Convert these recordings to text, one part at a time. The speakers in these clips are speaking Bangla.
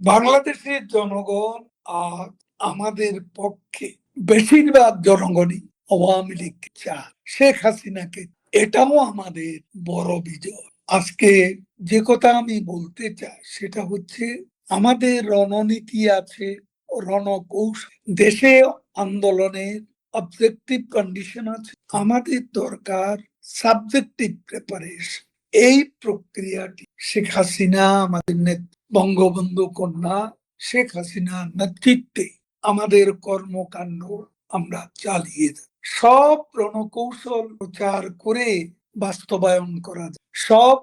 বাংলাদেশের জনগণ আর আমাদের পক্ষে বেশিরভাগ জনগণই আওয়ামী লীগ চায়। শেখ হাসিনাকে এটাও আমাদের বড় বিজয়। আজকে যে কথা আমি বলতে চাই সেটা হচ্ছে আমাদের রণনীতি আছে, রণকৌশল। দেশে আন্দোলনের অবজেক্টিভ কন্ডিশন আছে। আমাদের দরকার সাবজেক্টিভ প্রিপারেশন এই প্রক্রিয়াটি শেখ হাসিনা আমাদের নেত- বঙ্গবন্ধু কন্যা শেখ হাসিনার নেতৃত্বে আমাদের কর্মকাণ্ড আমরা চালিয়ে সব রণকৌশল প্রচার করে বাস্তবায়ন করা যায়। সব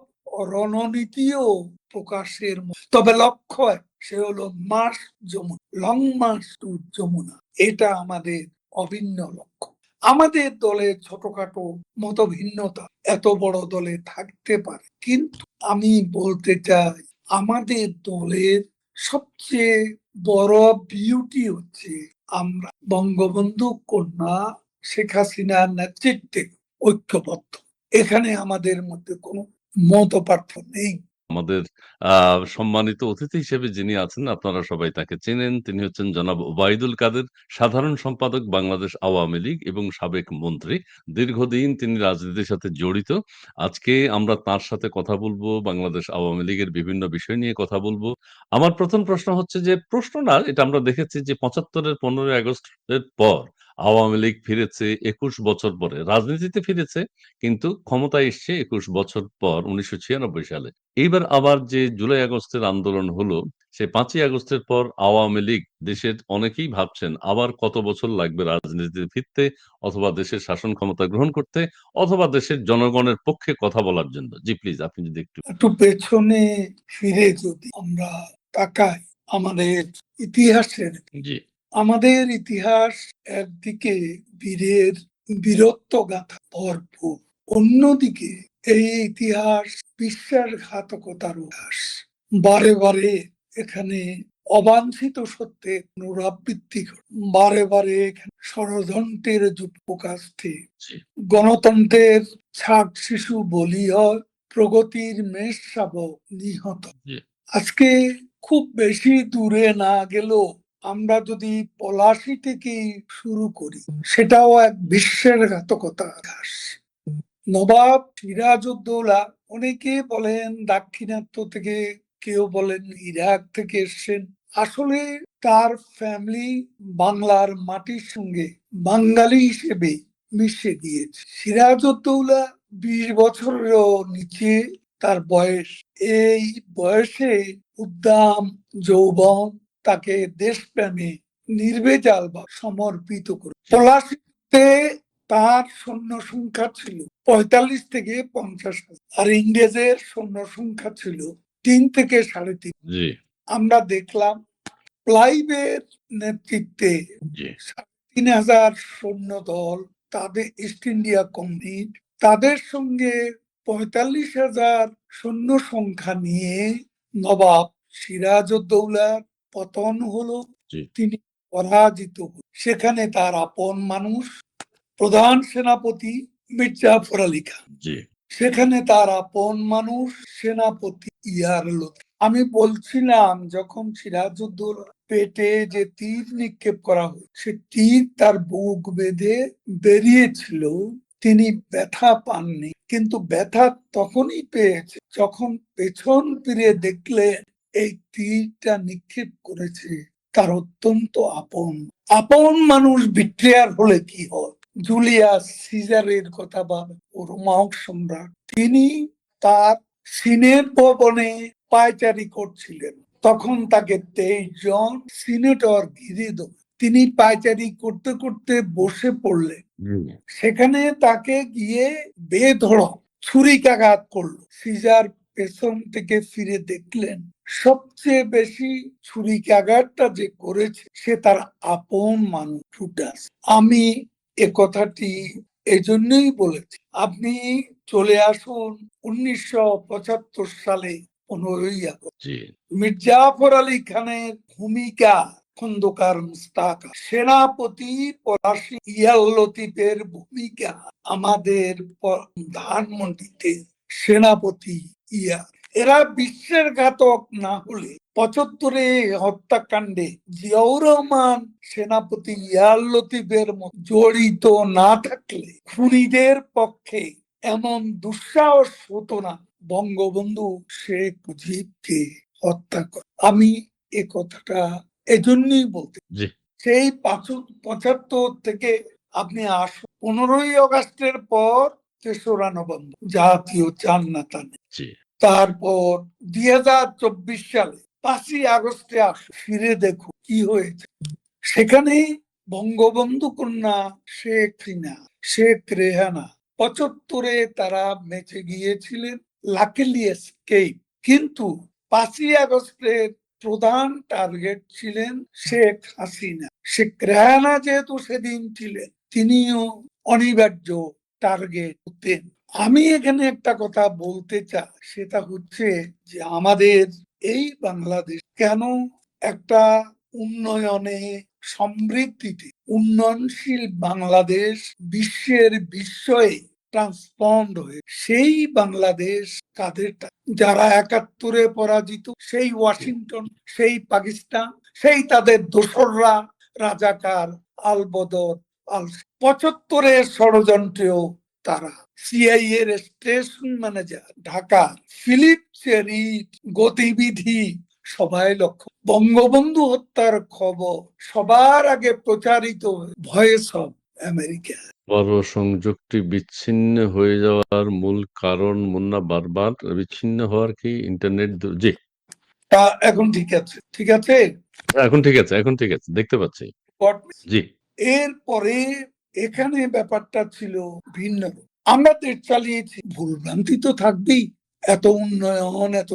রণনীতিও প্রকাশের তবে লক্ষ্য সে হলো march Jamuna, long march to Jamuna. এটা আমাদের অভিন্ন লক্ষ্য। আমাদের দলে ছোটখাটো মত ভিন্নতা এত বড় দলে থাকতে পারে। কিন্তু আমি বলতে চাই আমাদের দলের সবচেয়ে বড় বিউটি হচ্ছে আমরা বঙ্গবন্ধু কন্যা শেখ হাসিনার নেতৃত্বে ঐক্যবদ্ধ। এখানে আমাদের মধ্যে কোনো মত পার্থক্য নেই। আমাদের আহ সম্মানিত অতিথি হিসেবে যিনি আছেন, আপনারা সবাই তাকে চেনেন। তিনি হচ্ছেন জনাব ওবায়দুল কাদের, সাধারণ সম্পাদক বাংলাদেশ আওয়ামী লীগ এবং সাবেক মন্ত্রী। দীর্ঘদিন তিনি রাজনীতির সাথে জড়িত। আজকে আমরা তার সাথে কথা বলব, বাংলাদেশ আওয়ামী লীগের বিভিন্ন বিষয় নিয়ে কথা বলব। আমার প্রথম প্রশ্ন হচ্ছে যে, প্রশ্ন না, এটা আমরা দেখেছি যে, পঁচাত্তরের পনেরোই আগস্টের পর আওয়ামী লীগ ফিরেছে একুশ বছর পরে। রাজনীতিতে ফিরেছে কিন্তু ক্ষমতায় এসছে একুশ বছর পর উনিশশো ছিয়ানব্বই সালে। এইবার আবার যে জুলাই আগস্টের আন্দোলন হলো সে পাঁচই আগস্টের পর আওয়ামী লীগ দেশের অনেকেই ভাবছেন আবার কত বছর লাগবে রাজনীতিতে ফিরতে অথবা দেশের শাসন ক্ষমতা গ্রহণ করতে অথবা দেশের জনগণের পক্ষে কথা বলার জন্য। জি প্লিজ আপনি যদি একটু একটু পেছনে ফিরে যদি আমরা তাকাই আমাদের ইতিহাসের জি। আমাদের ইতিহাস একদিকে বীরের বীরত্ব গাথা ভরপুর অন্যদিকে এই ইতিহাস বিশ্বাসঘাতকতার ইতিহাস বারে বারে এখানে অবাঞ্ছিত সত্যে পুনরাবৃত্তি বারে বারে এখানে ষড়যন্ত্রের যুগপ্রকাশে জি। গণতন্ত্রের ছাক শিশু বলি হয় প্রগতির মেষ শাবক নিহত। আজকে খুব বেশি দূরে না গেলেও আমরা যদি পলাশি থেকে শুরু করি, সেটাও এক বিশ্বের ঘাতকতা ঘাস নবাব সিরাজউদ্দৌলা অনেকে বলেন দাক্ষিণাত্য থেকে, কেউ বলেন ইরাক থেকে এসছেন। আসলে তার ফ্যামিলি বাংলার মাটির সঙ্গে বাঙালি হিসেবে মিশে গিয়েছে। সিরাজউদ্দৌলা বিশ বছরেরও নিচে, তার বয়স, এই বয়সে উদ্দাম, যৌবন তাকে দেশপ্রেমে নির্বেজাল বা সমর্পিত করে। পলাশিতে তার সৈন্য সংখ্যা ছিল পঁয়তাল্লিশ থেকে পঞ্চাশ হাজার। আর ইংরেজের সৈন্য সংখ্যা ছিল তিন থেকে সাড়ে তিন। আমরা দেখলাম ক্লাইভের নেতৃত্বে তিন হাজার সৈন্য দল তাদের ইস্ট ইন্ডিয়া কোম্পানি তাদের সঙ্গে পঁয়তাল্লিশ হাজার সৈন্য সংখ্যা নিয়ে নবাব সিরাজউদ্দৌলার পতন হলো তিনি পরাজিত সেখানে তার আপন মানুষ প্রধান সেনাপতি মির্জাফর আলী খান। সেখানে তার আপন মানুষ সেনাপতি ইয়ার আমি বলছিলাম যখন সিরাজউদ্দৌলা পেটে যে তীর নিক্ষেপ করা হয় সে তীর তার বুক বেঁধে বেরিয়েছিল। তিনি ব্যথা পাননি কিন্তু ব্যথা তখনই পেয়েছে যখন পেছন ফিরে দেখলেন এই তীরটা নিক্ষেপ করেছে। তার অত্যন্ত আপন। আপন মানুষ বিট্রেয়ার হলে কি হয়? জুলিয়াস সিজারের কথা ও রোমাক সম্রাট। তিনি তার সিনেট ভবনে পায়চারি করছিলেন। তখন তাকে তেইশ জন সিনেটর ঘিরে দেব তিনি পায়চারি করতে করতে বসে পড়লেন। সেখানে তাকে গিয়ে বেধড়ক ছুরিকাঘাত করল। সিজার পেছন থেকে ফিরে দেখলেন সবচেয়ে বেশি ছুরিকাঘাতটা যে করেছে সে তার আপন মানুষ টুটাস আমি এ কথাটি এজন্যই বলেছি। আপনি চলে আসুন উনিশশো পঁচাত্তর সালে পনেরোই আগস্ট। মির্জাফর আলী খানের ভূমিকা খন্দকার মুস্তাকা সেনাপতি পলাশি ইয়াল লতিফের ভূমিকা আমাদের ধানমন্ডিতে সেনাপতি ইয়া। এরা বিশ্বের ঘাতক না হলে পঁচাত্তরে হত্যাকাণ্ডে জিয়াউর রহমান সেনাপতি ইয়ার লতিফের জড়িত না থাকলে খুনিদের পক্ষে এমন দুঃসাহস হতো না বঙ্গবন্ধু শেখ মুজিবকে হত্যা করে। আমি এ কথাটা এজন্যই বলতে সেই পাঁচ- পঁচাত্তর থেকে আপনি আসুন। পনেরোই আগস্টের পর তেসরা নভেম্বর জাতীয় চান না টানে তারপর দুই হাজার চব্বিশ সালে পাঁচই আগস্টে আসুন ফিরে দেখো কি হয়েছে। সেখানে বঙ্গবন্ধু কন্যা শেখ হাসিনা শেখ রেহানা পঁচাত্তরে তারা মেচে গিয়েছিলেন লাকিলি এসকেপ। কিন্তু পাঁচই আগস্টের প্রধান টার্গেট ছিলেন শেখ হাসিনা। শেখ রেহানা যেহেতু সেদিন ছিলেন তিনিও অনিবার্য টার্গেট আমি এখানে একটা কথা বলতে চাই, সেটা হচ্ছে যে আমাদের এই বাংলাদেশ কেন একটা উন্নয়নে সমৃদ্ধিতে উন্নয়নশীল বাংলাদেশ বিশ্বের বিস্ময়ে ট্রান্সফর্মড হয়ে, সেই বাংলাদেশ কাদেরটা যারা একাত্তরে পরাজিত, সেই ওয়াশিংটন, সেই পাকিস্তান, সেই তাদের দোসররা, রাজাকার আলবদর আল পঁচাত্তরের ষড়যন্ত্রেও তারা সিআই এর স্টেশন ম্যানেজার ঢাকা ফিলিপ চেরিট গতিবিধি সবাই লক্ষ্য। বঙ্গবন্ধু হত্যার খবর সবার আগে প্রচারিত ভয়েস অফ আমেরিকা সংযোগটি বিচ্ছিন্ন হয়ে যাওয়ার মূল কারণ মুন্না বারবার বিচ্ছিন্ন হওয়ার কি ইন্টারনেট জি। তা এখন ঠিক আছে। ঠিক আছে? এখন ঠিক আছে এখন ঠিক আছে দেখতে পাচ্ছি। জি। এরপরে এখানে ব্যাপারটা ছিল ভিন্ন। আমরা দেশ চালিয়েছি ভুলভ্রান্তি তো থাকবেই। এত উন্নয়ন, এত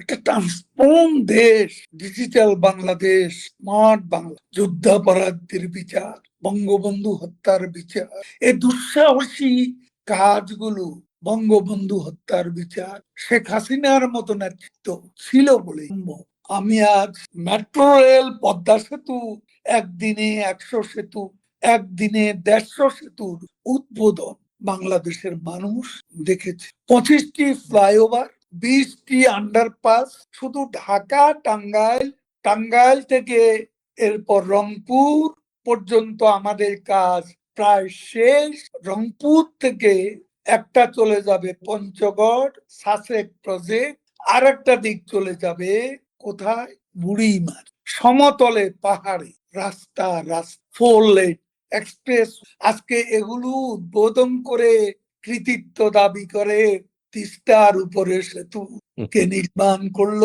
একটা ট্রান্সফর্ম দেশ ডিজিটাল বাংলাদেশ স্মার্ট বাংলা যুদ্ধাপরাধীর বিচার, বঙ্গবন্ধু হত্যার বিচার। এই দুঃসাহসী কাজগুলো বঙ্গবন্ধু হত্যার বিচার, শেখ হাসিনার মতো নেতৃত্ব ছিল বলে আমি আজ মেট্রো রেল পদ্মা সেতু, একদিনে একশো সেতু একদিনে দেড়শো সেতুর উদ্বোধন বাংলাদেশের মানুষ দেখেছে। পঁচিশটি ফ্লাইওভার, বিশটি আন্ডারপাস, শুধু ঢাকা, টাঙ্গাইল টাঙ্গাইল থেকে এরপর রংপুর পর্যন্ত আমাদের কাজ প্রায় শেষ। রংপুর থেকে একটা চলে যাবে পঞ্চগড়, সাসেক প্রজেক্ট আর একটা দিক চলে যাবে কোথায়? বুড়িমার সমতলে পাহাড়ে, রাস্তা রাস্তা ফোর লেন এক্সপ্রেস আজকে এগুলো উদ্বোধন করে কৃতিত্ব দাবি করে তিস্তার উপরে সেতু। কে নির্মাণ করল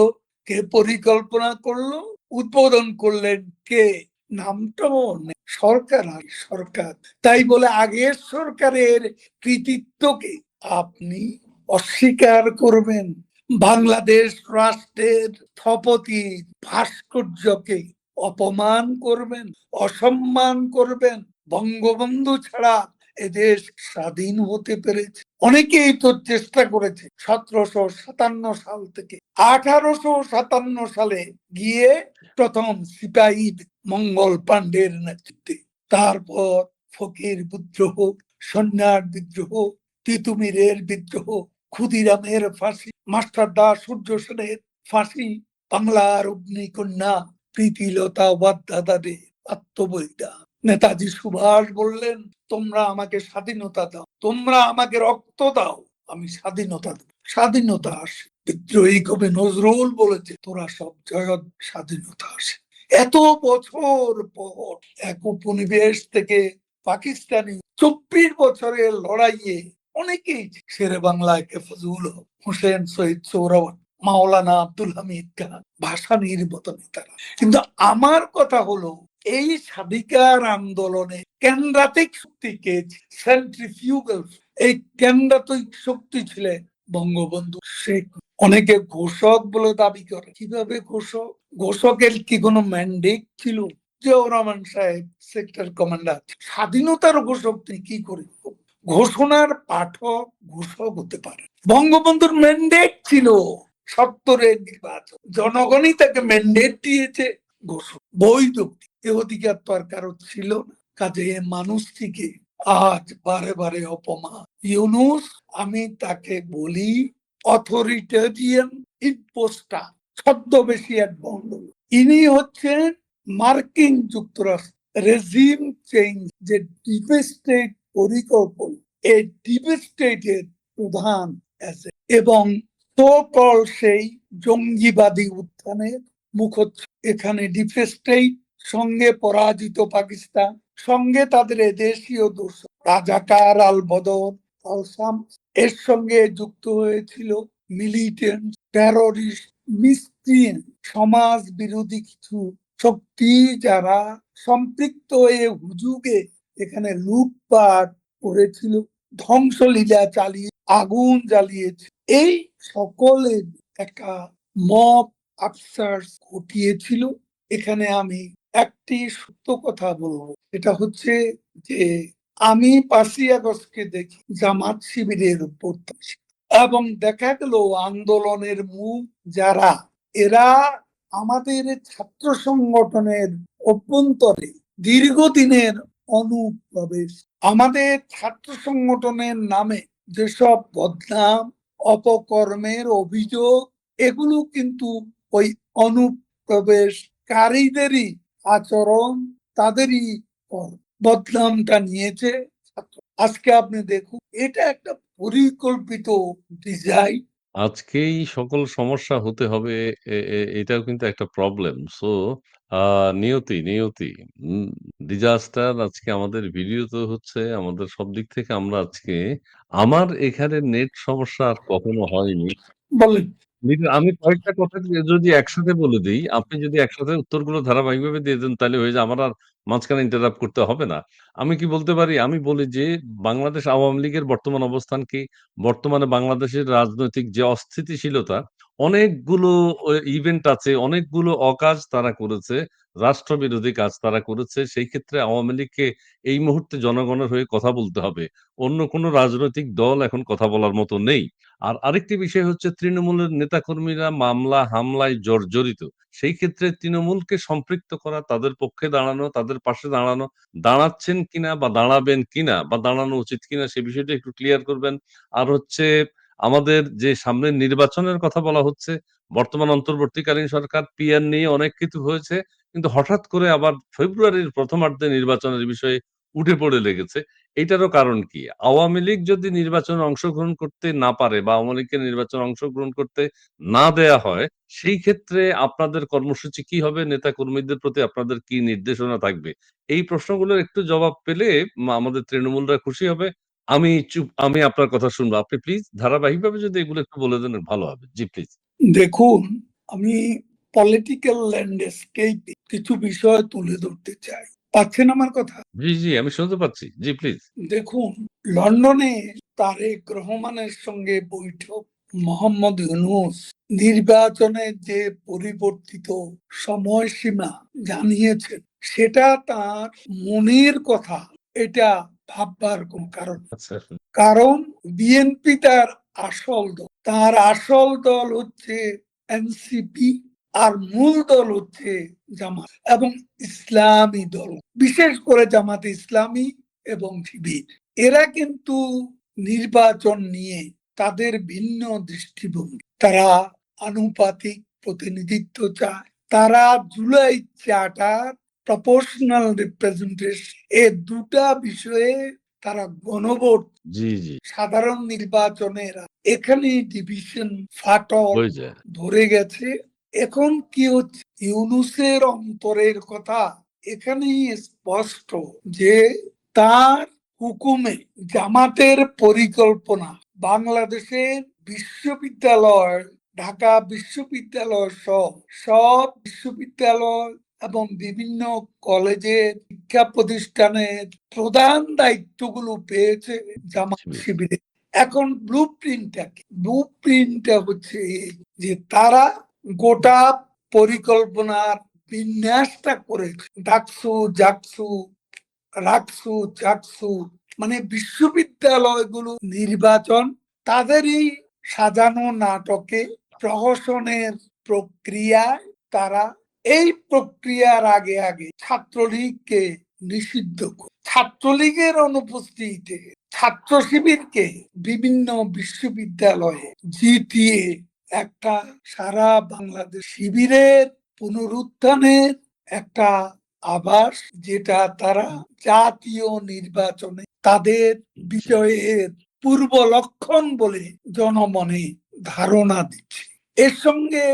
কে পরিকল্পনা করল উদ্বোধন করলেন কে? নামটাও সরকার সরকার। তাই বলে আগের সরকারের কৃতিত্বকে আপনি অস্বীকার করবেন। বাংলাদেশ রাষ্ট্রের স্থপতি ভাস্কর্যকে অপমান করবেন অসম্মান করবেন বঙ্গবন্ধু ছাড়া এদেশ স্বাধীন হতে পেরেছে। অনেকেই তো চেষ্টা করেছে সতেরোশো সাতান্ন সাল থেকে। আঠারোশো সাতান্ন সালে গিয়ে প্রথম সিপাহী মঙ্গল পাণ্ডের নেতৃত্বে। তারপর ফকির বিদ্রোহ, সন্ন্যার বিদ্রোহ, তিতুমিরের বিদ্রোহ, ক্ষুদিরামের ফাঁসি মাস্টারদা সূর্য সেনের ফাঁসি, বাংলার অগ্নিকন্যা, প্রীতিলতা ওয়াদ্দাদাদের আত্মবলিদান। নেতাজি সুভাষ বললেন, তোমরা আমাকে স্বাধীনতা দাও, তোমরা আমাকে রক্ত দাও, আমি স্বাধীনতা দেব। স্বাধীনতা আসে। বিদ্রোহী কবি নজরুল বলেছে, তোরা সব জয়ত স্বাধীনতা আসে। এত বছর পর এক উপনিবেশ থেকে পাকিস্তানি চব্বিশ বছরের লড়াইয়ে অনেকেই শেরে বাংলায় ফজুল হোসেন শহীদ সৌরভ, মাওলানা আব্দুল হামিদ খান, ভাষা নির্মত নেতারা কিন্তু আমার কথা হলো এই স্বাধিকার আন্দোলনে কেন্দ্রাতিক শক্তিকে সেন্ট্রিফিউগাল এই কেন্দ্রাতিক শক্তি ছিলেন বঙ্গবন্ধু শেখ। অনেকে ঘোষক বলে দাবি করে। কীভাবে ঘোষক? ঘোষকের কি কোনো ম্যান্ডেট ছিল? রহমান সাহেব সেক্টর কমান্ডার স্বাধীনতার ঘোষক তিনি কি করে? ঘোষণার পাঠক ঘোষক হতে পারে। বঙ্গবন্ধুর ম্যান্ডেট ছিল সত্তরের নির্বাচন। জনগণই তাকে ম্যান্ডেট দিয়েছে ঘোষক। বৈধ। এ অধিকার তো আর কারও ছিল না। কাজে মানুষটিকে আজ বারে বারে অপমান। ইউনুস, আমি তাকে বলি, অথরিটেরিয়ান ইম্পোস্টা ছদ্মবেশী এক বন্ধ। ইনি হচ্ছেন মার্কিন যুক্তরাষ্ট্র। রেজিম চেঞ্জ যে ডিপ স্টেট পরিকল্পনা এই ডিপ স্টেটের প্রধান আছে এবং সকল সেই জঙ্গিবাদী উত্থানের মুখচ্ছ এখানে ডিপ স্টেট সঙ্গে পরাজিত পাকিস্তান, সঙ্গে তাদের দেশীয় দোষ। রাজাকার আল বদর আলসাম এর সঙ্গে যুক্ত হয়েছিল মিলিটেন্ট টেরোরিস্ট মিস্ত্রিন সমাজ বিরোধী কিছু শক্তি যারা সম্পৃক্ত হয়ে হুজুগে এখানে লুটপাট করেছিল, ধ্বংসলীলা চালিয়ে, আগুন জ্বালিয়েছে। এই সকলের একটা মব আফসার ঘটিয়েছিল। এখানে আমি একটি সত্য কথা বলব। এটা হচ্ছে যে আমি পাঁচই আগস্টকে দেখি জামাত শিবিরের প্রত্যাশী। এবং দেখা গেল আন্দোলনের মুখ যারা, এরা আমাদের ছাত্র সংগঠনের অভ্যন্তরে দীর্ঘদিনের অনুপ্রবেশ। আমাদের ছাত্র সংগঠনের নামে যেসব বদনাম, অপকর্মের অভিযোগ, এগুলো কিন্তু ওই অনুপ্রবেশকারীদেরই আচরণ তাদেরই বদনামটা নিয়েছে আজকে আপনি দেখুন এটা একটা পরিকল্পিত ডিজাইন। আজকেই সকল সমস্যা হতে হবে এটাও কিন্তু একটা প্রবলেম সো নিয়তি নিয়তি। ডিজাস্টার আজকে আমাদের ভিডিও তো হচ্ছে আমাদের সব দিক থেকে আমরা আজকে আমার এখানে নেট সমস্যা আর কখনো হয়নি। বলেন। আমি কয়েকটা কথা যদি একসাথে বলে দিই, আপনি যদি একসাথে উত্তরগুলো ধারাবাহিকভাবে দিয়ে দেন, তাহলে হয়ে যায়, আমার আর মাঝখানে ইন্টারাপ্ট করতে হবে না। আমি কি বলতে পারি? আমি বলি যে, বাংলাদেশ আওয়ামী লীগের বর্তমান অবস্থান কি? বর্তমানে বাংলাদেশের রাজনৈতিক যে অস্থিতিশীলতা অনেকগুলো ইভেন্ট আছে, অনেকগুলো অকাজ তারা করেছে, রাষ্ট্রবিরোধী কাজ তারা করেছে, সেই ক্ষেত্রে আওয়ামী লীগকে এই মুহূর্তে জনগণের হয়ে কথা বলতে হবে। অন্য কোনো রাজনৈতিক দল এখন কথা বলার মতো নেই। আর আরেকটি বিষয় হচ্ছে তৃণমূলের নেতাকর্মীরা মামলা, হামলায় জর্জরিত। সেই ক্ষেত্রে তৃণমূলকে সম্পৃক্ত করা, তাদের পক্ষে দাঁড়ানো, তাদের পাশে দাঁড়ানো, দাঁড়াচ্ছেন কিনা বা দাঁড়াবেন কিনা বা দাঁড়ানো উচিত কিনা সে বিষয়টা একটু ক্লিয়ার করবেন। আর হচ্ছে আমাদের যে সামনের নির্বাচনের কথা বলা হচ্ছে, বর্তমান অন্তর্বর্তীকালীন সরকার পিয়ার নিয়ে অনেক কিছু হয়েছে, কিন্তু হঠাৎ করে আবার ফেব্রুয়ারির প্রথমার্ধে নির্বাচনের বিষয়ে উঠে পড়ে লেগেছে। এটারও কারণ কি? আওয়ামী লীগ যদি নির্বাচনে অংশগ্রহণ করতে না পারে বা আওয়ামী লীগকে নির্বাচনে অংশগ্রহণ করতে না দেয়া হয়, সেই ক্ষেত্রে আপনাদের কর্মসূচি কি হবে? নেতা কর্মীদের প্রতি আপনাদের কি নির্দেশনা থাকবে? এই প্রশ্নগুলোর একটু জবাব পেলে আমাদের তৃণমূলরা খুশি হবে। আমি চুপ আমি আপনার কথা শুনব। আপনি প্লিজ ধারাবাহিকভাবে যদি এগুলো একটু বলে দেন ভালো হবে। জি প্লিজ দেখুন আমি পলিটিক্যাল ল্যান্ডস্কেপে কিছু বিষয় তুলে ধরতে চাই। পাচ্ছেন আমার কথা? জি জি আমি শুনতে পাচ্ছি। জি প্লিজ দেখুন লন্ডনে তারেক রহমানের সঙ্গে বৈঠক মোহাম্মদ ইউনুস নির্বাচনের যে পরিবর্তিত সময়সীমা জানিয়েছেন সেটা তার মনের কথা। এটা ভাববার কোন কারণ। আচ্ছা। কারণ বিএনপি তার আসল দল তার আসল দল হচ্ছে এনসিপি আর মূল দল হচ্ছে জামাত এবং ইসলামী দল বিশেষ করে জামাত ইসলামী এবং শিবির। এরা কিন্তু নির্বাচন নিয়ে তাদের ভিন্ন দৃষ্টিভঙ্গি। তারা আনুপাতিক প্রতিনিধিত্ব চায় তারা জুলাই চার্টার প্রপোর্শনাল রিপ্রেজেন্টেশন এ দুটা বিষয়ে তারা গণভোট জি জি। সাধারণ নির্বাচনের এখানে ডিভিশন ফাটল ধরে গেছে। এখন কি হচ্ছে? ইউনুসের অন্তরের কথা এখানেই স্পষ্ট যে তার হুকুমে জামাতের পরিকল্পনা বাংলাদেশের বিশ্ববিদ্যালয় ঢাকা বিশ্ববিদ্যালয় সহ সব বিশ্ববিদ্যালয় এবং বিভিন্ন কলেজের শিক্ষা প্রতিষ্ঠানের প্রধান দায়িত্বগুলো পেয়েছে জামাত শিবিরে। এখন ব্লু প্রিন্টটা ব্লু প্রিন্টটা হচ্ছে যে তারা গোটা পরিকল্পনার বিন্যাসটা করেছে। ডাকসু জাকসু রাকসু চাকসু মানে বিশ্ববিদ্যালয়গুলো নির্বাচন তাদেরই সাজানো নাটকে প্রহসনের প্রক্রিয়ায় তারা এই প্রক্রিয়ার আগে আগে ছাত্রলীগকে নিষিদ্ধ করে, ছাত্রলীগের অনুপস্থিতিতে ছাত্র শিবিরকে বিভিন্ন বিশ্ববিদ্যালয়ে জিটিএ একটা সারা বাংলাদেশ শিবিরের পুনরুত্থানের একটা আভাস যেটা তারা জাতীয় নির্বাচনে তাদের বিজয়ের পূর্ব লক্ষণ বলে জনমনে ধারণা দিচ্ছে। এর সঙ্গে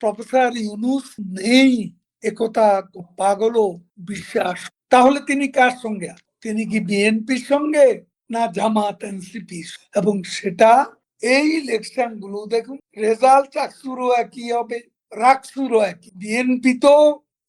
প্রফেসর ইউনুস নেই, একথা পাগলও বিশ্বাস। তাহলে তিনি কার সঙ্গে? তিনি কি বিএনপির সঙ্গে না জামাত এনসিপি এবং সেটা এই ইলেকশনগুলো দেখুন রেজাল্ট চাকসুরও একই হবে রাকসুরও একই বিএনপি তো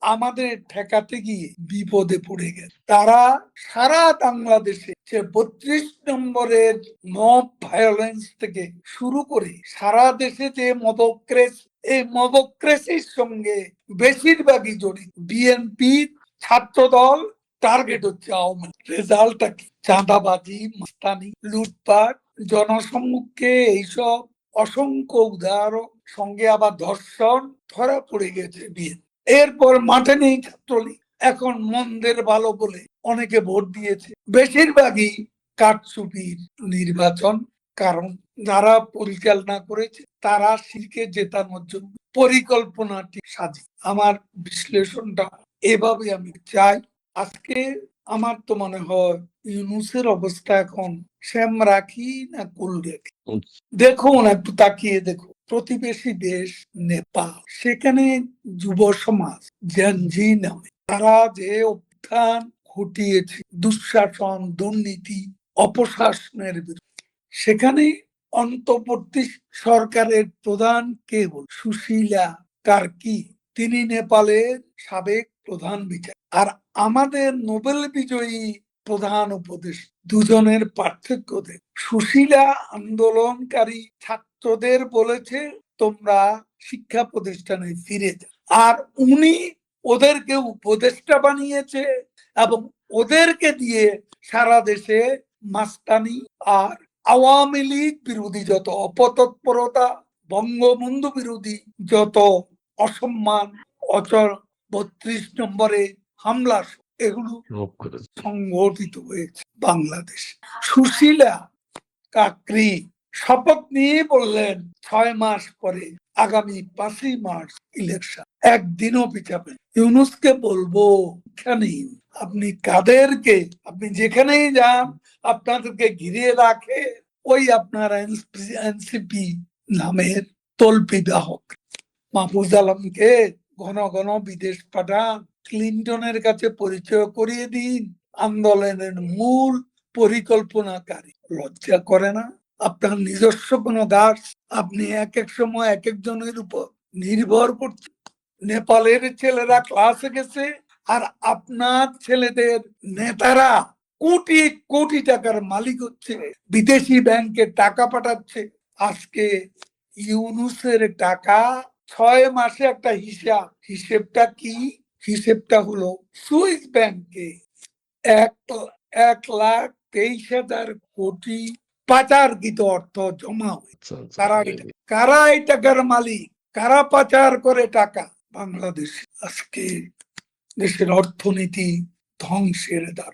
আমাদের ঠেকাতে গিয়ে বিপদে পড়ে গেছে। তারা সারা বাংলাদেশে যে বত্রিশ নম্বরের মব ভায়োলেন্স থেকে শুরু করে সারা দেশে যে মবক্রেস এই মবক্রেসির সঙ্গে বেশিরভাগই জড়িত। বিএনপি ছাত্র দল টার্গেট হচ্ছে আওয়ামী রেজাল্টটা কি? চাঁদাবাজি, মাস্তানি, লুটপাট, জনসম্মুখে এইসব অসংখ্য উদাহরণ, সঙ্গে আবার ধর্ষণ ধরা পড়ে গেছে বিয়ে এরপর মাঠে নেই ছাত্রলীগ। এখন মন্দের ভালো বলে অনেকে ভোট দিয়েছে। বেশিরভাগই কারচুপির নির্বাচন কারণ যারা পরিচালনা করেছে তারা শিরকে জেতানোর জন্য পরিকল্পনাটি সাজি আমার বিশ্লেষণটা এভাবে আমি চাই। আজকে আমার তো মনে হয় ইউনুসের অবস্থা এখন শ্যাম রাখি না কুল রাখি দেখুন একটু তাকিয়ে দেখুন। প্রতিবেশী দেশ নেপাল। সেখানে যুব সমাজ জেনজি নামে, তারা যে উত্থান ঘটিয়েছে দুঃশাসন, দুর্নীতি, অপশাসনের বিরুদ্ধে, সেখানে অন্তর্বর্তী সরকারের প্রধান কে বল সুশীলা কার্কি। তিনি নেপালের সাবেক প্রধান বিচার আর আমাদের নোবেল বিজয়ী প্রধান উপদেশ। দুজনের পার্থক্য সুশীলা আন্দোলনকারী ছাত্রদের বলেছে, তোমরা শিক্ষা প্রতিষ্ঠানে ফিরে যাও। আর উনি ওদেরকে উপদেষ্টা বানিয়েছে এবং ওদেরকে দিয়ে সারা দেশে মাস্তানি আর আওয়ামী লীগ বিরোধী যত অপতৎপরতা, বঙ্গবন্ধু বিরোধী যত অসম্মান, অচল বত্রিশ নম্বরে হামলা এগুলো সংগঠিত হয়েছে বাংলাদেশ। সুশীলা কাকরি শপথ নিয়ে বললেন ছয় মাস পরে আগামী পাঁচই মার্চ ইলেকশন একদিনও পিছাবে ইউনুসকে বলব এখানেই আপনি কাদেরকে আপনি যেখানেই যান আপনাদেরকে ঘিরে রাখে ওই আপনার এনসিপি নামের তল্পিদাহক মাহফুজ আলমকে ঘন ঘন বিদেশ পাঠান। ক্লিন্টনের কাছে পরিচয় করিয়ে দিন। আন্দোলনের মূল পরিকল্পনাকারী। লজ্জা করে না? আপনার নিজস্ব কোনো দাস? আপনি এক এক সময় এক একজনের উপর নির্ভর করছেন নেপালের ছেলেরা ক্লাসে গেছে আর আপনার ছেলেদের নেতারা কোটি কোটি টাকার মালিক হচ্ছে। বিদেশি ব্যাংকে টাকা পাঠাচ্ছে। আজকে ইউনুসের টাকা ছয় মাসে একটা হিসাব। হিসেবটা কি? হিসেবটা হলো সুইস ব্যাংকে এক এক লাখ তেইশ হাজার কোটি পাচারকৃত অর্থ জমা হয়েছে। আচ্ছা, আচ্ছা। কারা এটা কারা এই টাকার মালিক? কারা পাচার করে টাকা? বাংলাদেশ। আজকে দেশের অর্থনীতি ধ্বংসের দ্বার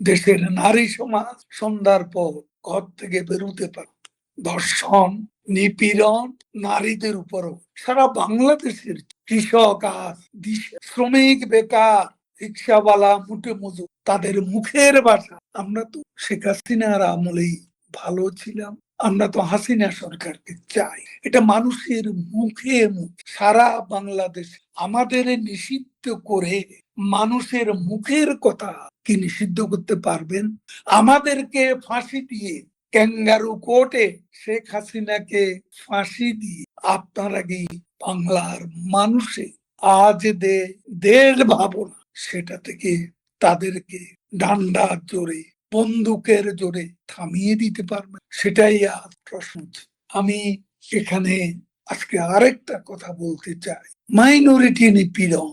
দেশের নারী সমাজ সন্ধ্যার পর ঘর থেকে বেরোতে পারে। ধর্ষণ নিপীড়ন নারীদের উপরও। সারা বাংলাদেশের কৃষক দিশে- শ্রমিক, বেকার, রিক্সাওয়ালা, মুটে মজুর, তাদের মুখের ভাষা। আমরা তো শেখ হাসিনার আমলেই ভালো ছিলাম। আমরা তো হাসিনা সরকারকে চাই। এটা মানুষের মুখে মুখ। সারা বাংলাদেশ আমাদের নিষিদ্ধ করে মানুষের মুখের কথা কি নিষিদ্ধ করতে পারবেন? আমাদেরকে ফাঁসি দিয়ে ক্যাঙ্গারু কোর্টে শেখ হাসিনাকে ফাঁসি দিয়ে আপনারা বাংলার মানুষে আজ দে দেশ ভাবনা? সেটা থেকে তাদেরকে ডান্ডা জোরে, বন্দুকের জোরে থামিয়ে দিতে পারবে? সেটাই আর প্রশ্ন আমি এখানে আজকে আরেকটা কথা বলতে চাই। মাইনরিটি নিপীড়ন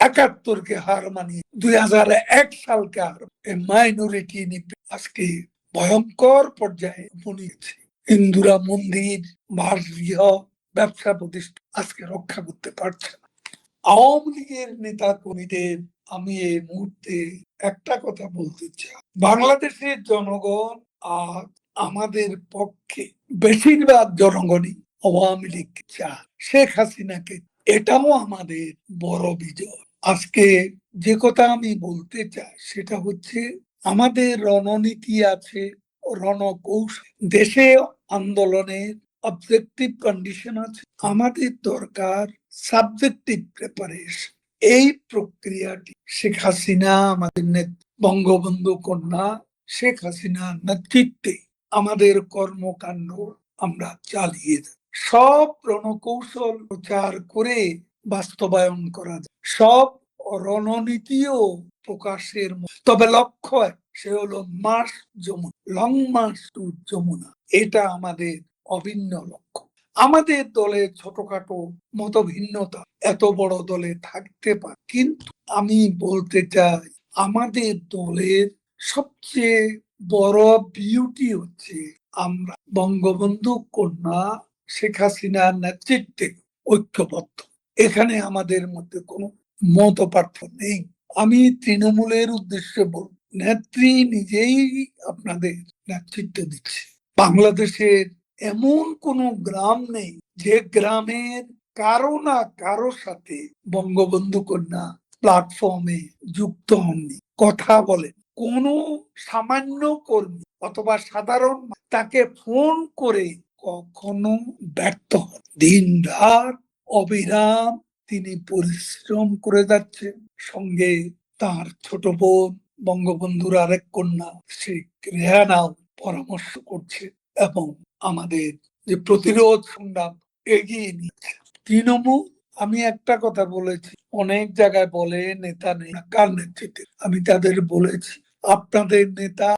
একাত্তরকে হার মানিয়ে দুই হাজার এক সালকে হার মাইনরিটি নিপীড়ন আজকে ভয়ঙ্কর পর্যায়ে উপনীত ইন্দুরা মন্দির বাসগৃহ ব্যবসা প্রতিষ্ঠান আজকে রক্ষা করতে পারছে না। আওয়ামী লীগের নেতা কর্মীদের আমি এই মুহূর্তে একটা কথা বলতে চাই। বাংলাদেশের জনগণ আর আমাদের পক্ষে বেশিরভাগ জনগণই আওয়ামী লীগ চা শেখ হাসিনাকে এটাও আমাদের বড় বিজয়। আজকে যে কথা আমি বলতে চাই সেটা হচ্ছে আমাদের রণনীতি আছে রণকৌশল দেশে আন্দোলনের অবজেক্টিভ কন্ডিশন আছে, আমাদের দরকার সাবজেক্টিভ প্রিপারেশন এই প্রক্রিয়াটি শেখ হাসিনা, আমাদের বঙ্গবন্ধু কন্যা শেখ হাসিনার নেতৃত্বে আমাদের কর্মকাণ্ড আমরা চালিয়ে সব রণকৌশল প্রচার করে বাস্তবায়ন করা যায়। সব রণনীতিও প্রকাশের তবে লক্ষ্য সে হলো march Jamuna, long march to Jamuna. এটা আমাদের অভিন্ন লক্ষ্য। আমাদের দলে ছোটখাটো মতভিন্নতা এত বড় দলে থাকতে পারে, কিন্তু আমি বলতে চাই, আমাদের দলের সবচেয়ে বড় বিউটি হচ্ছে আমরা বঙ্গবন্ধু কন্যা শেখ হাসিনার নেতৃত্বে ঐক্যবদ্ধ। এখানে আমাদের মধ্যে কোনো মত পার্থক্য নেই। আমি তৃণমূলের উদ্দেশ্যে বল, নেত্রী নিজেই আপনাদের নেতৃত্ব দিচ্ছে। বাংলাদেশের এমন কোন গ্রাম নেই যে গ্রামের কারও না কারও সাথে বঙ্গবন্ধু কন্যা প্ল্যাটফর্মে যুক্ত হননি। কথা বলেন, কোন সামান্য কর্মী অথবা সাধারণ তাকে ফোন করে কখনো ব্যর্থ হন দিন রাত অবিরাম তিনি পরিশ্রম করে যাচ্ছেন। সঙ্গে তার ছোট বোন, বঙ্গবন্ধুর আরেক কন্যা শেখ রেহানাও পরামর্শ করছে এবং আমাদের যে প্রতিরোধ সংগ্রাম এগিয়ে নিচ্ছে। তৃণমূল, আমি একটা কথা বলেছি, অনেক জায়গায় বলে নেতা নেই। কার নেতৃত্বে? আমি তাদের বলেছি, আপনাদের নেতা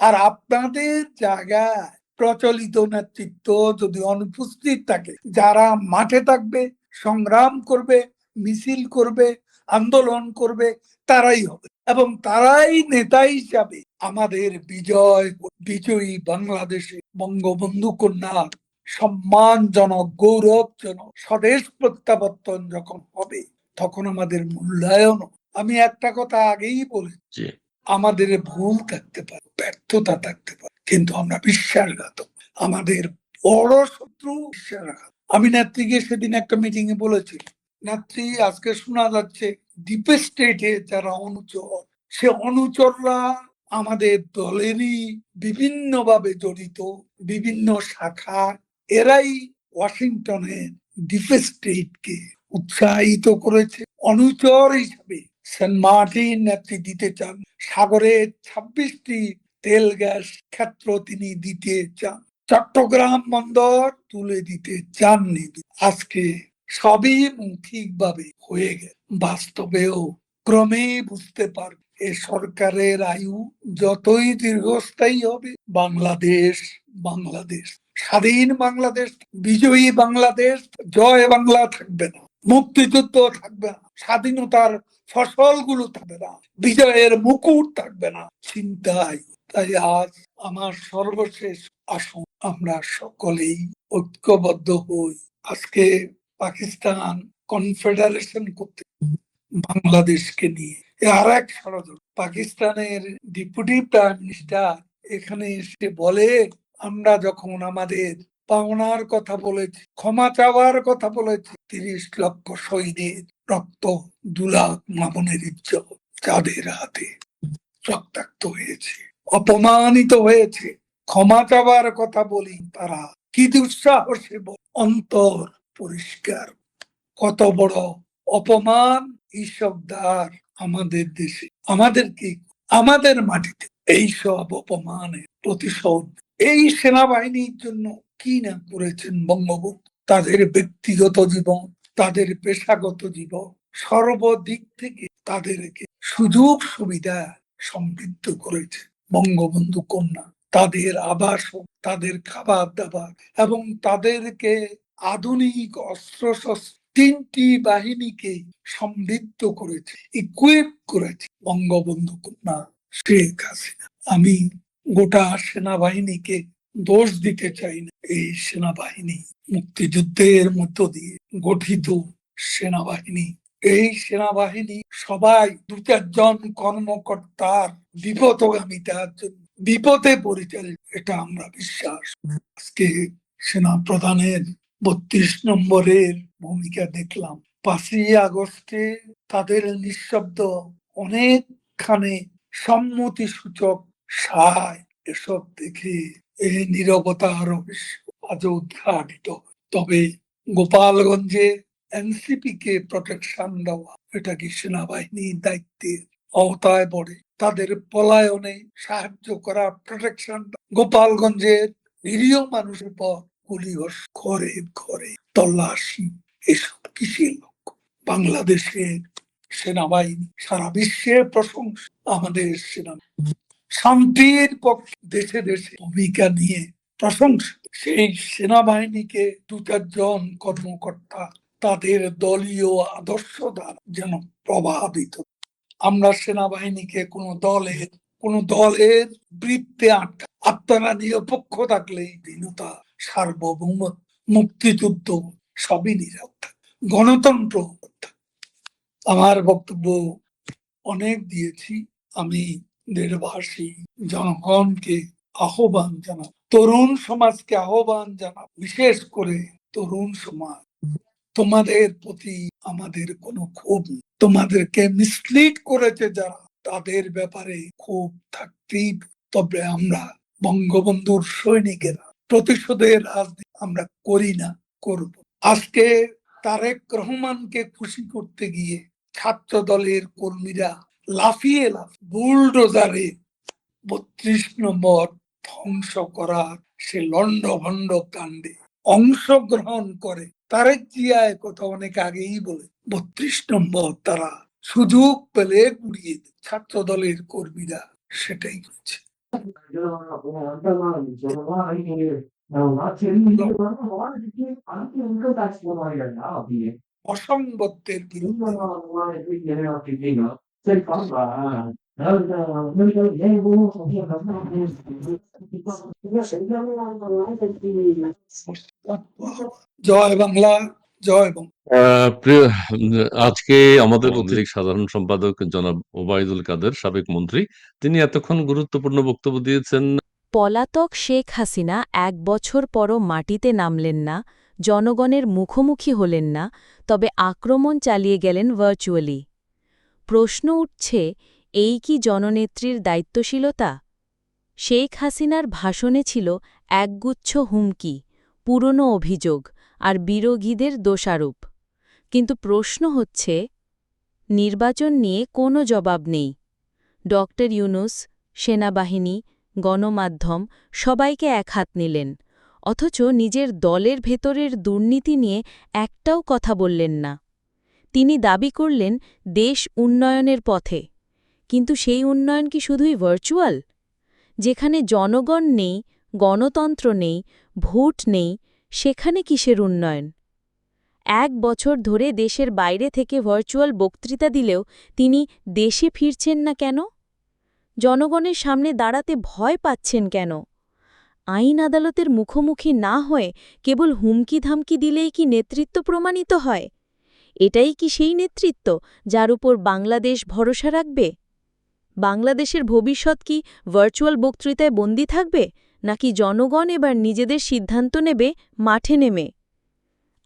আর আপনাদের জায়গায় প্রচলিত নেতৃত্ব যদি অনুপস্থিত থাকে, যারা মাঠে থাকবে সংগ্রাম করবে মিছিল করবে আন্দোলন করবে তারাই হবে। এবং তারাই নেতা হিসাবে আমাদের বিজয় বিজয়ী বাংলাদেশে বঙ্গবন্ধু কন্যার সম্মানজনক গৌরবজনক স্বদেশ প্রত্যাবর্তন যখন হবে তখন আমাদের মূল্যায়ন আমি একটা কথা আগেই বলি জি। আমাদের ভুল থাকতে পারে ব্যর্থতা থাকতে পারে কিন্তু আমরা বিশ্বাসঘাতক। আমাদের বড় শত্রু বিশ্বাসঘাত আমি নেত্রীকে সেদিন একটা মিটিং এ বলেছি। নেত্রী আজকে শোনা যাচ্ছে ডিপ স্টেটে যারা অনুচর, সে অনুচররা আমাদের দলেরই বিভিন্ন ভাবে জড়িত, বিভিন্ন শাখা, এরাই ওয়াশিংটনের ডিপ স্টেটকে উৎসাহিত করেছে। অনুচর হিসাবে সেন্ট মার্টিন নেত্রী দিতে চান, সাগরের ছাব্বিশটি তেল গ্যাস ক্ষেত্র তিনি দিতে চান। চট্টগ্রাম বন্দর তুলে দিতে চাননি। আজকে সবই মৌখিক ভাবে হয়ে গেছে বাস্তবেও ক্রমে বুঝতে পারবে, এ সরকারের আয়ু যতই দীর্ঘস্থায়ী হবে, বাংলাদেশ বাংলাদেশ, স্বাধীন বাংলাদেশ, বিজয়ী বাংলাদেশ, জয় বাংলা থাকবে না, মুক্তিযুদ্ধ থাকবে না, স্বাধীনতার ফসলগুলো থাকবে না, বিজয়ের মুকুট থাকবে না, চিন্তায়। তাই আজ আমার সর্বশেষ আসুন আমরা সকলেই ঐক্যবদ্ধ হই। আজকে পাকিস্তান কনফেডারেশন করতে বাংলাদেশকে নিয়ে আর এক ষড়যন্ত্র। পাকিস্তানের ডিপুটি প্রাইম মিনিস্টার এখানে এসে বলে, আমরা যখন আমাদের পাওনার কথা বলেছি, ক্ষমা চাওয়ার কথা বলেছি, তিরিশ লক্ষ শহীদের রক্ত দু লাখ মামনের ইজ্জত যাদের হাতে রক্তাক্ত হয়েছে, অপমানিত হয়েছে ক্ষমা চাওয়ার কথা বলি তারা কি দুঃসাহসে অন্তর পরিষ্কার। কত বড় অপমান দ্বার আমাদের দেশে। আমাদের কি আমাদের মাটিতে এইসব অপমানের প্রতিশোধ। এই সেনাবাহিনীর জন্য কি না করেছেন বঙ্গবন্ধু? তাদের ব্যক্তিগত জীবন, তাদের পেশাগত জীবন, সর্বদিক থেকে তাদেরকে সুযোগ সুবিধা সমৃদ্ধ করেছে বঙ্গবন্ধু কন্যা। তাদের আবাস তাদের খাবার দাবার এবং তাদেরকে আধুনিক অস্ত্র তিনটি বাহিনীকে সমৃদ্ধ করেছে ইকুইপ করেছে বঙ্গবন্ধু কন্যা শেখ হাসিনা। আমি গোটা সেনাবাহিনীকে দোষ দিতে চাই না। এই সেনাবাহিনী মুক্তিযুদ্ধের মধ্য দিয়ে গঠিত সেনাবাহিনী। এই সেনাবাহিনী সবাই দু চারজন কর্মকর্তার বিপদগামিতার জন্য বিপদে পরিচালিত এটা আমরা বিশ্বাস আজকে সেনা প্রধানের বত্রিশ নম্বরের ভূমিকা দেখলাম। পাঁচই আগস্টে তাদের নিঃশব্দ অনেকখানে সম্মতি সূচক সায় এসব দেখে এই নিরবতা আরও আজ উদ্ঘাটিত তবে গোপালগঞ্জে এনসিপি কে প্রোটেকশন দেওয়া, এটা কি সেনাবাহিনীর দায়িত্বের আওতায় পড়ে? তাদের পলায়নে সাহায্য করা প্রোটেকশন গোপালগঞ্জের নিরীহ মানুষের পর গুলিবর্ষ ঘরে ঘরে তল্লাশি। এসব কিসের লক্ষ্য? বাংলাদেশের সেনাবাহিনী, সারা বিশ্বে প্রশংসা আমাদের সেনা শান্তির পক্ষে দেশে দেশে ভূমিকা নিয়ে প্রশংসা। সেই সেনাবাহিনীকে দু চারজন কর্মকর্তা, তাদের দলীয় আদর্শ দ্বারা যেন প্রভাবিত আমরা সেনাবাহিনীকে কোনো দলের কোন দলের বৃত্তে আটকা আপনারা নিরপেক্ষ থাকলে দীনতা সার্বভৌমত্ব মুক্তিযুদ্ধ সবই নীরব গণতন্ত্র আমার বক্তব্য অনেক দিয়েছি। আমি দেশবাসী জনগণকে আহ্বান জানাব। তরুণ সমাজকে আহ্বান জানাব। বিশেষ করে তরুণ সমাজ। তোমাদের প্রতি আমাদের কোনো ক্ষোভ। তোমাদেরকে মিসলিড করেছে যারা, তাদের ব্যাপারে ক্ষোভ থাকতেই তবে আমরা বঙ্গবন্ধুর সৈনিকেরা, প্রতিশোধের রাজনীতি আমরা করি না, করব। আজকে তারেক রহমানকে খুশি করতে গিয়ে ছাত্র দলের কর্মীরা লাফিয়ে লাফ বুলডোজারে বত্রিশ নম্বর ধ্বংস করার সে লন্ড ভণ্ড কাণ্ডে অংশগ্রহণ করে। তারেক জিয়ায় কথা অনেক আগেই বলে। বত্রিশ নম্বর তারা সুযোগ পেলে গুড়িয়ে। ছাত্র দলের কর্মীরা সেটাই করছে। অসংবদ্ধের বিরুদ্ধে। জয় বাংলা জয় প্রিয় আজকে আমাদের সাধারণ সম্পাদক জনাব ওবায়দুল কাদের সাবেক মন্ত্রী তিনি এতক্ষণ গুরুত্বপূর্ণ বক্তব্য দিয়েছেন। পলাতক শেখ হাসিনা এক বছর পরও মাটিতে নামলেন না জনগণের মুখোমুখি হলেন না তবে আক্রমণ চালিয়ে গেলেন ভার্চুয়ালি প্রশ্ন উঠছে এই কি জননেত্রীর দায়িত্বশীলতা? শেখ হাসিনার ভাষণে ছিল একগুচ্ছ হুমকি, পুরনো অভিযোগ আর বিরোধীদের দোষারোপ। কিন্তু প্রশ্ন হচ্ছে, নির্বাচন নিয়ে কোনো জবাব নেই। ডক্টর ইউনুস, সেনাবাহিনী, গণমাধ্যম সবাইকে এক হাত নিলেন, অথচ নিজের দলের ভেতরের দুর্নীতি নিয়ে একটাও কথা বললেন না। তিনি দাবি করলেন, দেশ উন্নয়নের পথে। কিন্তু সেই উন্নয়ন কি শুধুই ভার্চুয়াল যেখানে জনগণ নেই, গণতন্ত্র নেই, ভোট নেই, সেখানে কিসের উন্নয়ন? এক বছর ধরে দেশের বাইরে থেকে ভার্চুয়াল বক্তৃতা দিলেও তিনি দেশে ফিরছেন না কেন? জনগণের সামনে দাঁড়াতে ভয় পাচ্ছেন কেন? আইন আদালতের মুখোমুখি না হয়ে কেবল হুমকি ধামকি দিলেই কি নেতৃত্ব প্রমাণিত হয়? এটাই কি সেই নেতৃত্ব যার উপর বাংলাদেশ ভরসা রাখবে? বাংলাদেশের ভবিষ্যৎ কি ভার্চুয়াল বক্তৃতায় বন্দী থাকবে, নাকি জনগণ এবার নিজেদের সিদ্ধান্ত নেবে, মাঠে নেমে?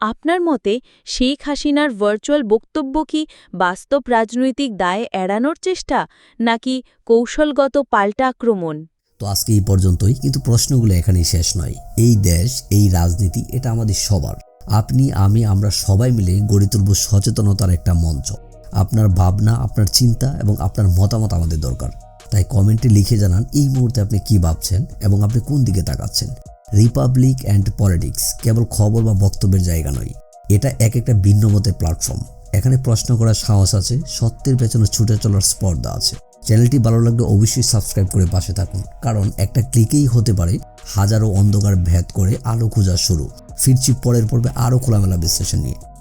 আপনার মতে শেখ হাসিনার ভার্চুয়াল বক্তব্য কি বাস্তব রাজনৈতিক দায় এড়ানোর চেষ্টা, নাকি কৌশলগত পাল্টা আক্রমণ? তো আজকে এই পর্যন্তই, কিন্তু প্রশ্নগুলো এখানেই শেষ নয়। এই দেশ, এই রাজনীতি, এটা আমাদের সবার। আপনি, আমি, আমরা সবাই মিলে গড়ে তুলব সচেতনতার একটা মঞ্চ। আপনার ভাবনা, আপনার চিন্তা এবং আপনার মতামত আমাদের দরকার। তাই কমেন্টে লিখে জানান এই মুহূর্তে আপনি কি ভাবছেন এবং আপনি কোন দিকে তাকাচ্ছেন। রিপাবলিক অ্যান্ড পলিটিক্স কেবল খবর বা বক্তব্যের জায়গা নয়। এটা এক একটা ভিন্ন মতের প্ল্যাটফর্ম এখানে প্রশ্ন করার সাহস আছে, সত্যের পেছনে ছুটে চলার স্পর্ধা আছে। চ্যানেলটি ভালো লাগলে অবশ্যই সাবস্ক্রাইব করে পাশে থাকুন, কারণ একটা ক্লিকেই হতে পারে হাজারো অন্ধকার ভেদ করে আলো খোঁজা শুরু। ফিরছি পরের পর্বে আরও খোলামেলা বিশ্লেষণ নিয়ে।